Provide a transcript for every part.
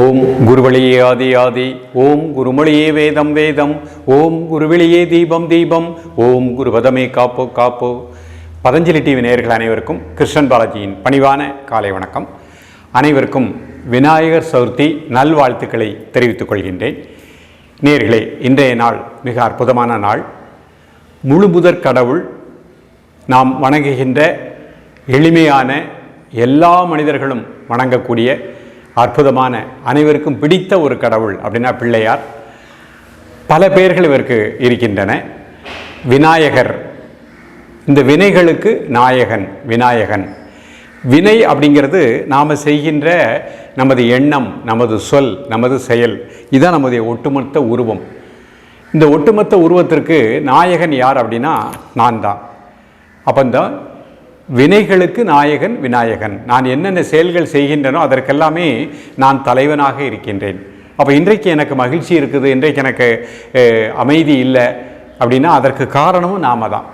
ஓம் குருவழியே ஆதி ஆதி ஓம் குருமொழியே வேதம் வேதம் ஓம் குருவெளியே தீபம் தீபம் ஓம் குருவதமே காப்போ காப்போ. பதஞ்சலி டிவி நேர்கள் அனைவருக்கும் கிருஷ்ணன் பாலாஜியின் பணிவான காலை வணக்கம். அனைவருக்கும் விநாயகர் சதுர்த்தி நல்வாழ்த்துக்களை தெரிவித்துக் கொள்கின்றேன். நேர்களே இன்றைய நாள் மிக அற்புதமான நாள். முழுமுதற் கடவுள் நாம் வணங்குகின்ற எளிமையான எல்லா மனிதர்களும் வணங்கக்கூடிய அற்புதமான அனைவருக்கும் பிடித்த ஒரு கடவுள் அப்படின்னா பிள்ளையார். பல பெயர்கள் இவருக்கு இருக்கின்றன. விநாயகர். இந்த வினைகளுக்கு நாயகன் விநாயகன். வினை அப்படிங்கிறது நாம் செய்கின்ற நமது எண்ணம் நமது சொல் நமது செயல். இதுதான் நமது ஒட்டுமொத்த உருவம். இந்த ஒட்டுமொத்த உருவத்திற்கு நாயகன் யார் அப்படின்னா நான் தான் அப்போ இந்த வினைகளுக்கு நாயகன் விநாயகன். நான் என்னென்ன செயல்கள் செய்கின்றனோ அதற்கெல்லாமே நான் தலைவனாக இருக்கின்றேன். அப்போ இன்றைக்கு எனக்கு மகிழ்ச்சி இருக்குது இன்றைக்கு எனக்கு அமைதி இல்லை அப்படின்னா அதற்கு காரணமும் நாம தான்.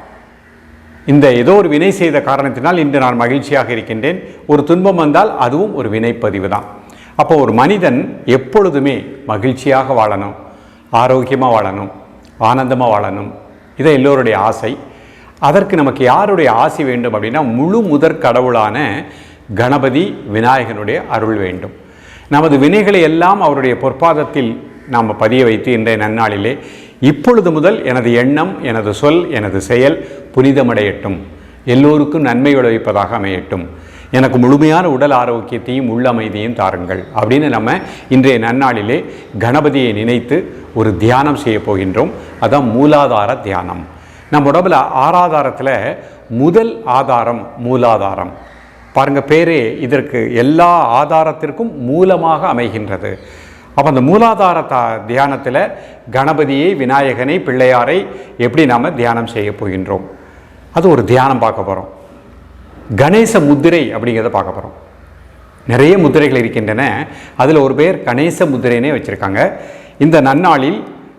இந்த ஏதோ ஒரு வினை செய்த காரணத்தினால் இன்று நான் மகிழ்ச்சியாக இருக்கின்றேன். ஒரு துன்பம் வந்தால் அதுவும் ஒரு வினைப்பதிவு தான். அப்போ ஒரு மனிதன் எப்பொழுதுமே மகிழ்ச்சியாக வாழணும் ஆரோக்கியமாக வாழணும் ஆனந்தமாக வாழணும். இதை எல்லோருடைய ஆசை. அதற்கு நமக்கு யாருடைய ஆசை வேண்டும் அப்படின்னா முழு முதற் கடவுளான கணபதி விநாயகனுடைய அருள் வேண்டும். நமது வினைகளை எல்லாம் அவருடைய பொற்பாதத்தில் நாம் பதிய வைத்து இன்றைய நன்னாளிலே இப்பொழுது முதல் எனது எண்ணம் எனது சொல் எனது செயல் புனிதமடையட்டும். எல்லோருக்கும் நன்மை விளைவிப்பதாக அமையட்டும். எனக்கு முழுமையான உடல் ஆரோக்கியத்தையும் உள்ள அமைதியும் தாருங்கள் அப்படின்னு நம்ம இன்றைய நன்னாளிலே கணபதியை நினைத்து ஒரு தியானம் செய்ய போகின்றோம். அதான் மூலாதார தியானம். நம்ம உடம்புல ஆறாதாரத்தில் முதல் ஆதாரம் மூலாதாரம். பாருங்க பேரே இதற்கு எல்லா ஆதாரத்திற்கும் மூலமாக அமைகின்றது. அப்போ அந்த மூலாதார தா தியானத்தில் கணபதியை விநாயகனை பிள்ளையாரை எப்படி நாம் தியானம் செய்ய போகின்றோம்? அது ஒரு தியானம் பார்க்க போகிறோம் கணேச முத்திரை அப்படிங்கிறத பார்க்க போகிறோம் நிறைய முத்திரைகள் இருக்கின்றன. அதில் ஒரு பேர் கணேச முத்திரைனே வச்சுருக்காங்க. இந்த நன்னாளில்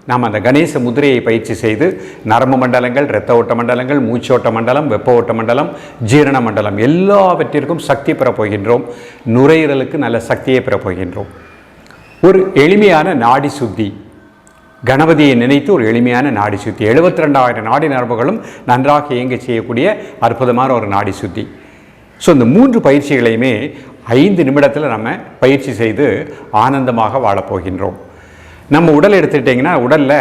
நாம் அந்த கணேச முதிரையை பயிற்சி செய்து நரம்பு மண்டலங்கள் இரத்த ஓட்ட மண்டலங்கள் மூச்சோட்ட மண்டலம் வெப்ப ஓட்ட மண்டலம் ஜீரண மண்டலம் எல்லாவற்றிற்கும் சக்தி பெறப்போகின்றோம் நுரையீரலுக்கு நல்ல சக்தியை பெறப்போகின்றோம் ஒரு எளிமையான நாடி சுத்தி. கணபதியை நினைத்து ஒரு எளிமையான நாடி சுத்தி. எழுபத்தி ரெண்டாயிரம் நாடி நரம்புகளும் நன்றாக இயங்க செய்யக்கூடிய அற்புதமான ஒரு நாடி சுத்தி. ஸோ இந்த மூன்று பயிற்சிகளையுமே ஐந்து நிமிடத்தில் நம்ம பயிற்சி செய்து ஆனந்தமாக வாழப்போகின்றோம் நம்ம உடல் எடுத்துக்கிட்டிங்கன்னா உடலில்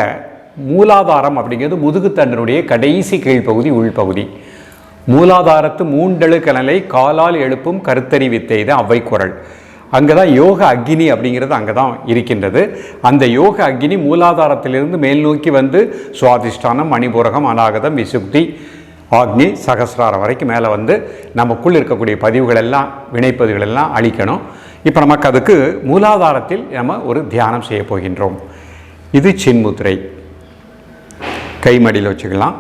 மூலாதாரம் அப்படிங்கிறது முதுகுத்தண்டனுடைய கடைசி கீழ்ப்பகுதி உள்பகுதி. மூலாதாரத்து மூண்டெழு கனலை காலால் எழுப்பும் கருத்தறி வித்தை தான் அவ்வை குரல் அங்கே தான் யோக அக்னி அப்படிங்கிறது அங்கே தான் இருக்கின்றது. அந்த யோக அக்னி மூலாதாரத்திலிருந்து மேல் நோக்கி வந்து சுவாதிஷ்டானம் மணிபூரகம் அநாகதம் விசுக்தி ஆக்னி சகசிராரம் வரைக்கும் மேலே வந்து நமக்குள் இருக்கக்கூடிய பதிவுகள் எல்லாம் வினைப்பதிவுகள் எல்லாம் அழிக்கணும் இப்போ நமக்கு அதுக்கு மூலாதாரத்தில் நம்ம ஒரு தியானம் செய்ய போகின்றோம். இது சின்முத்திரை கைமடியில் வச்சுக்கலாம்.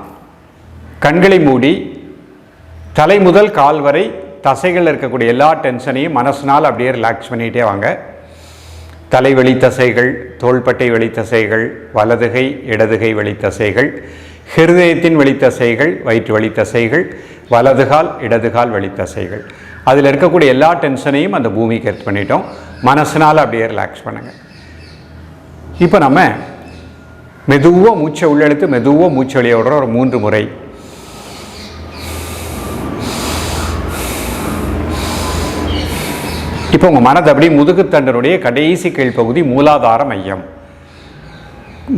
கண்களை மூடி தலை முதல் கால் வரை தசைகளில் இருக்கக்கூடிய எல்லா டென்ஷனையும் மனசினால் அப்படியே ரிலாக்ஸ் பண்ணிகிட்டே வாங்க. தலைவெளி தசைகள் தோள்பட்டை வெளித்தசைகள் வலதுகை இடதுகை வெளித்தசைகள் ஹிருதயத்தின் வெளித்தசைகள் வயிற்று வெளித்தசைகள் வலதுகால் இடதுகால் வெளித்தசைகள் அதில் இருக்கக்கூடிய எல்லா டென்ஷனையும் அந்த பூமிக்கு எடுத்து பண்ணிட்டோம். மனசினால் அப்படியே ரிலாக்ஸ் பண்ணுங்கள் இப்போ நம்ம மெதுவாக மூச்சை உள்ளெழுத்து மெதுவாக மூச்சு வெளியே விடுற ஒரு மூன்று முறை. இப்போ உங்கள் மனது அப்படியே முதுகுத்தண்டனுடைய கடைசி கீழ்ப்பகுதி மூலாதார மையம்.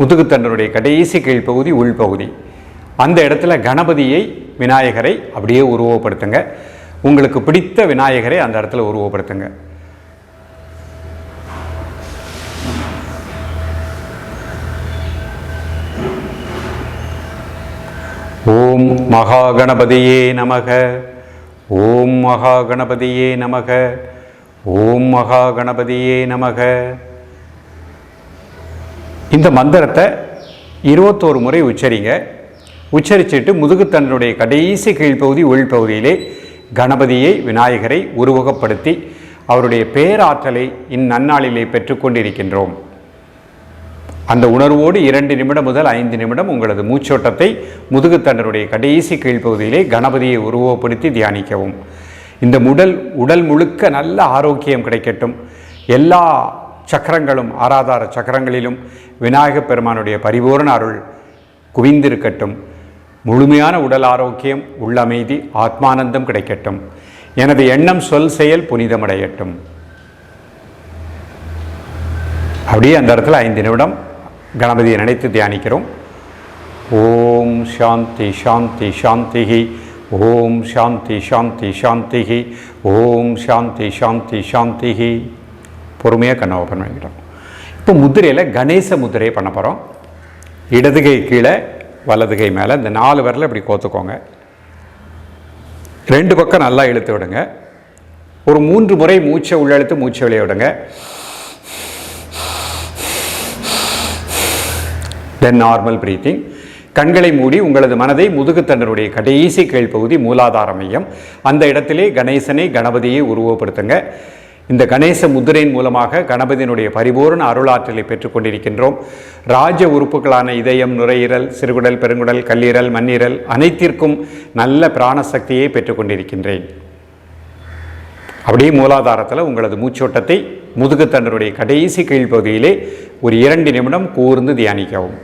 முதுகுத்தண்டனுடைய கடைசி கீழ்ப்பகுதி உள்பகுதி. அந்த இடத்துல கணபதியை விநாயகரை அப்படியே உருவப்படுத்துங்க உங்களுக்கு பிடித்த விநாயகரை அந்த இடத்துல உருவப்படுத்துங்க. ஓம் மகா கணபதியே நமக. ஓம் மகா கணபதியே நமக. ஓம் மகா கணபதியே நமக. இந்த மந்திரத்தை இருபத்தோரு முறை உச்சரிங்க. உச்சரிச்சுட்டு முதுகுத்தண்டனுடைய கடைசி கீழ்ப்பகுதி உள்பகுதியிலே கணபதியை விநாயகரை உருவகப்படுத்தி அவருடைய பேராற்றலை இந்நன்னாளிலே பெற்றுக்கொண்டிருக்கின்றோம் அந்த உணர்வோடு இரண்டு நிமிடம் முதல் ஐந்து நிமிடம் உங்களது மூச்சோட்டத்தை முதுகுத்தண்டருடைய கடைசி கீழ்ப்பகுதியிலே கணபதியை உருவப்படுத்தி தியானிக்கவும். இந்த உடல் உடல் முழுக்க நல்ல ஆரோக்கியம் கிடைக்கட்டும். எல்லா சக்கரங்களும் ஆராதார சக்கரங்களிலும் விநாயகப் பெருமானுடைய பரிபூரண அருள் குவிந்திருக்கட்டும். முழுமையான உடல் ஆரோக்கியம் உள்ளமைதி ஆத்மானந்தம் கிடைக்கட்டும். எனது எண்ணம் சொல் செயல் புனிதமடையட்டும். அப்படியே அந்த இடத்துல ஐந்து நிமிடம் கணபதியை நினைத்து தியானிக்கிறோம். ஓம் சாந்தி சாந்தி சாந்திஹி. ஓம் சாந்தி சாந்தி சாந்திஹி. ஓம் சாந்தி சாந்தி சாந்திஹி. பொறுமையாக கண்ணை ஓப்பன் பண்ணிக்கிறோம் இப்போ முத்திரையில் கணேச முத்திரையை பண்ண போகிறோம் இடதுகை கீழே வலது கை மேலே. இந்த நாலு விரலை இப்படி கோத்துக்கோங்க. ரெண்டு பக்கம் நல்லா இழுத்து விடுங்க. ஒரு மூன்று முறை மூச்சை உள்ளெழுத்து மூச்சை வெளியே விடுங்க. தென் நார்மல் பிரீத்திங் கண்களை மூடி உங்களது மனதை முதுகுத்தண்டனுடைய கடைசி கீழ்ப்பகுதி மூலாதார மையம். அந்த இடத்திலே கணேசனை கணபதியை உருவப்படுத்துங்க இந்த கணேச முத்திரையின் மூலமாக கணபதியினுடைய பரிபூர்ண அருளாற்றலை பெற்றுக்கொண்டிருக்கின்றோம் ராஜ உறுப்புகளான இதயம் நுரையீரல் சிறுகுடல் பெருங்குடல் கல்லீரல் மண்ணீரல் அனைத்திற்கும் நல்ல பிராணசக்தியை பெற்றுக்கொண்டிருக்கின்றேன் அப்படியே மூலாதாரத்தில் உங்களது மூச்சோட்டத்தை முதுகுத்தண்டனுடைய கடைசி கீழ்ப்பகுதியிலே ஒரு இரண்டு நிமிடம் கூர்ந்து தியானிக்கவும்.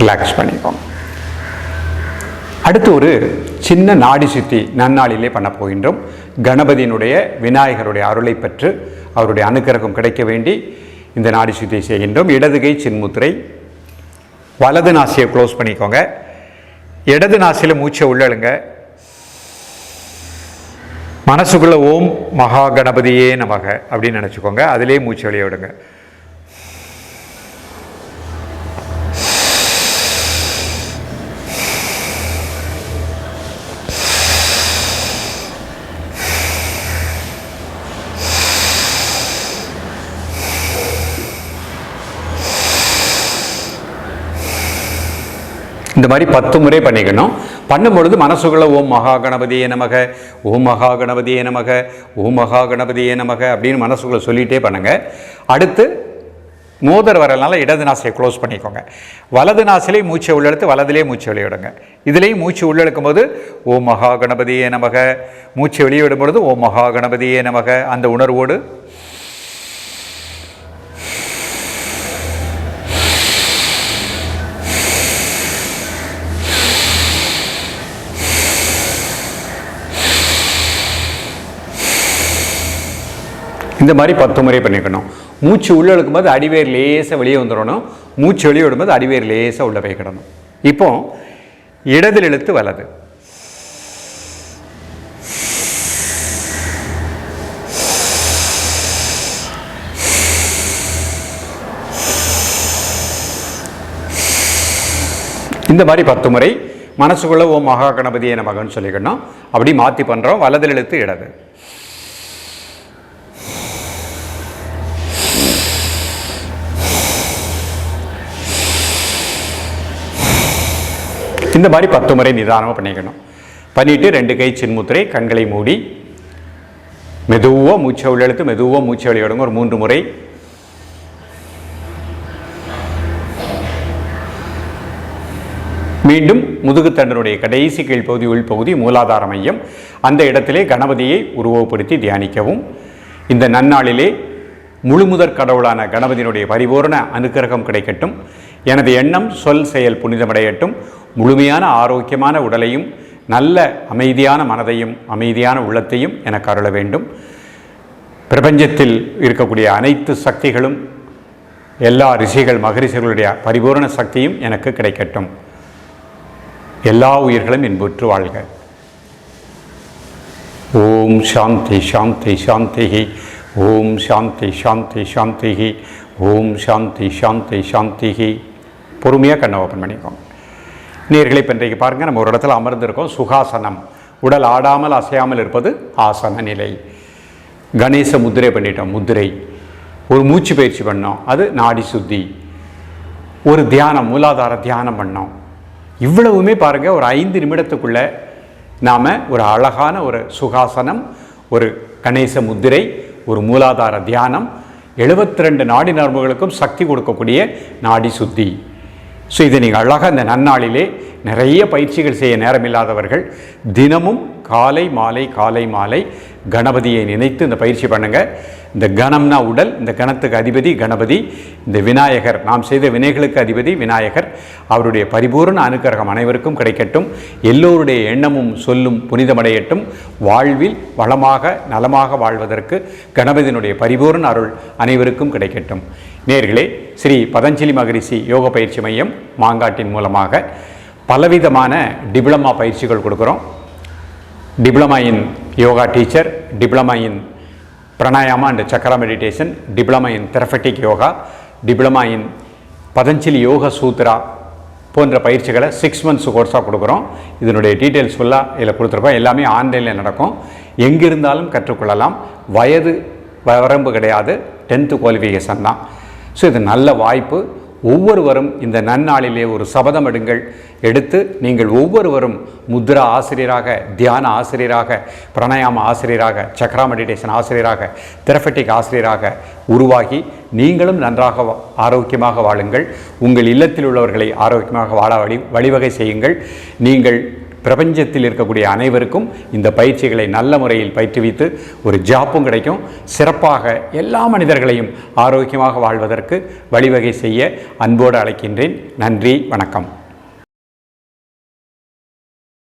ரிலாக்ஸ் பண்ணிக்கோங்க. அடுத்து ஒரு சின்ன நாடி சுத்தி நன்னாளிலே பண்ண போகின்றோம். கணபதியினுடைய விநாயகருடைய அருளை பெற்று அவருடைய அனுக்கிரகம் கிடைக்க வேண்டி இந்த நாடி சுத்தியை செய்கின்றோம். இடதுகை சின்முத்திரை. வலது நாசியை க்ளோஸ் பண்ணிக்கோங்க. இடது நாசியில் மூச்சை உள்ளழுங்க. மனசுக்குள்ள ஓம் மகா கணபதியே நமக அப்படின்னு நினச்சிக்கோங்க. அதிலே மூச்சு வெளியே விடுங்க. இந்த மாதிரி பத்து முறை பண்ணிக்கணும். பண்ணும்பொழுது மனசுக்குள்ளே ஓம் மகா கணபதியே நமக ஓம் மகா கணபதியே நமக ஓம் மகா கணபதியே நமக அப்படின்னு மனசுக்குள்ளே சொல்லிகிட்டே பண்ணுங்கள் அடுத்து மோதர் வரனால இடது நாசியை க்ளோஸ் பண்ணிக்கோங்க. வலது நாசிலே மூச்சை உள்ளெடுத்து வலதுலேயே மூச்சு வெளியிடுங்க. இதுலேயும் மூச்சு உள்ளெடுக்கும் போது ஓம் மகா கணபதியே நமக மூச்சு வெளியிடும் பொழுது ஓம் மகா கணபதியே நமக அந்த உணர்வோடு இந்த மாதிரி பத்து முறை பண்ணிக்கணும். மூச்சு உள்ள இழுக்கும்போது அடிவேர் லேசாக வெளியே வந்துடணும். மூச்சு வெளியே விடும்போது அடிவேர் லேசாக உள்ள போய்க்கிடணும் இப்போ இடதில் இழுத்து வலது. இந்த மாதிரி பத்து முறை மனசுக்குள்ளே ஓ மகா கணபதியை நமகன்னு சொல்லிக்கணும். அப்படி மாற்றி பண்ணுறோம் வலதில் இழுத்து இடது. இந்த மாதிரி பத்து முறை நிதானமாக பண்ணிக்கணும். பண்ணிவிட்டு ரெண்டு கை சின்முத்திரை கண்களை மூடி மெதுவாக மூச்சை உள்ளெழுத்து மெதுவாக மூச்சை வெளியிடுங்க ஒரு மூன்று முறை. மீண்டும் முதுகுத்தண்டனுடைய கடைசி கீழ்ப்பகுதி உள்பகுதி மூலாதார மையம். அந்த இடத்திலே கணபதியை உருவப்படுத்தி தியானிக்கவும். இந்த நன்னாளிலே முழுமுதற் கடவுளான கணபதியினுடைய பரிபூர்ண அனுக்கிரகம் கிடைக்கட்டும். எனது எண்ணம் சொல் செயல் புனிதமடையட்டும். முழுமையான ஆரோக்கியமான உடலையும் நல்ல அமைதியான மனதையும் அமைதியான உள்ளத்தையும் எனக்கு அருள வேண்டும். பிரபஞ்சத்தில் இருக்கக்கூடிய அனைத்து சக்திகளும் எல்லா ரிஷிகள் மகரிஷிகளுடைய பரிபூரண சக்தியும் எனக்கு கிடைக்கட்டும். எல்லா உயிர்களும் இன்புற்று வாழ்க. ஓம் சாந்தி சாந்தி சாந்திஹி. ஓம் சாந்தி சாந்தி சாந்திஹி. ஓம் சாந்தி சாந்தி சாந்திஹி. பொறுமையாக கண்ணை ஓப்பன் பண்ணிக்கோங்க நேர்களை இப்போ இன்றைக்கு பாருங்கள் நம்ம ஒரு இடத்துல அமர்ந்திருக்கோம். சுகாசனம். உடல் ஆடாமல் அசையாமல் இருப்பது ஆசன நிலை. கணேச முத்திரை பண்ணிட்டோம் முதிரை. ஒரு மூச்சு பயிற்சி பண்ணோம் அது நாடி சுத்தி. ஒரு தியானம் மூலாதார தியானம் பண்ணோம். இவ்வளவுமே பாருங்கள் ஒரு ஐந்து நிமிடத்துக்குள்ளே நாம் ஒரு அழகான ஒரு சுகாசனம் ஒரு கணேச முத்திரை ஒரு மூலாதார தியானம் எழுபத்தி ரெண்டு நாடி நரம்புகளுக்கும் சக்தி கொடுக்கக்கூடிய நாடி சுத்தி. ஸோ இதை நீங்கள் அழகாக அந்த நன்னாளிலே நிறைய பயிற்சிகள் செய்ய நேரமில்லாதவர்கள் தினமும் காலை மாலை காலை மாலை கணபதியை நினைத்து இந்த பயிற்சி பண்ணுங்க. இந்த கணம்னா உடல் இந்த கணத்துக்கு அதிபதி கணபதி இந்த விநாயகர் நாம் செய்த வினைகளுக்கு அதிபதி விநாயகர். அவருடைய பரிபூர்ண அனுக்கிரகம் அனைவருக்கும் கிடைக்கட்டும். எல்லோருடைய எண்ணமும் சொல்லும் புனிதமடையட்டும். வாழ்வில் வளமாக நலமாக வாழ்வதற்கு கணபதியினுடைய பரிபூர்ண அருள் அனைவருக்கும் கிடைக்கட்டும். நேர்களே ஸ்ரீ பதஞ்சலி மகரிஷி யோக பயிற்சி மையம் மாங்காட்டின் மூலமாக பலவிதமான டிப்ளமா பயிற்சிகள் கொடுக்குறோம். Diploma in yoga teacher diploma in pranayama and chakra meditation diploma in therapeutic yoga diploma in Patanjali yoga sutra போன்ற பயிற்சிகளை சிக்ஸ் மந்த்ஸ் கோர்ஸாக கொடுக்குறோம். இதனுடைய டீட்டெயில்ஸ் ஃபுல்லாக இதில் கொடுத்துருப்போம் எல்லாமே ஆன்லைனில் நடக்கும். எங்கிருந்தாலும் கற்றுக்கொள்ளலாம். வயது வரம்பு கிடையாது. டென்த்து குவாலிஃபிகேஷன் தான். ஸோ இது நல்ல வாய்ப்பு. ஒவ்வொருவரும் இந்த நன்னாளிலே ஒரு சபதம் எடுங்கள். எடுத்து நீங்கள் ஒவ்வொருவரும் முத்ரா ஆசிரியராக தியான ஆசிரியராக பிரணயாம ஆசிரியராக சக்ரா மெடிடேஷன் ஆசிரியராக தெரபட்டிக் ஆசிரியராக உருவாகி நீங்களும் நன்றாக வா- ஆரோக்கியமாக வாழுங்கள். உங்கள் இல்லத்தில் உள்ளவர்களை ஆரோக்கியமாக வாழ வழி வழிவகை செய்யுங்கள். நீங்கள் பிரபஞ்சத்தில் இருக்கக்கூடிய அனைவருக்கும் இந்த பயிற்சிகளை நல்ல முறையில் பயிற்றுவித்து ஒரு ஜாப்பும் கிடைக்கும். சிறப்பாக எல்லா மனிதர்களையும் ஆரோக்கியமாக வாழ்வதற்கு வழிவகை செய்ய அன்போடு அழைக்கின்றேன். நன்றி வணக்கம்.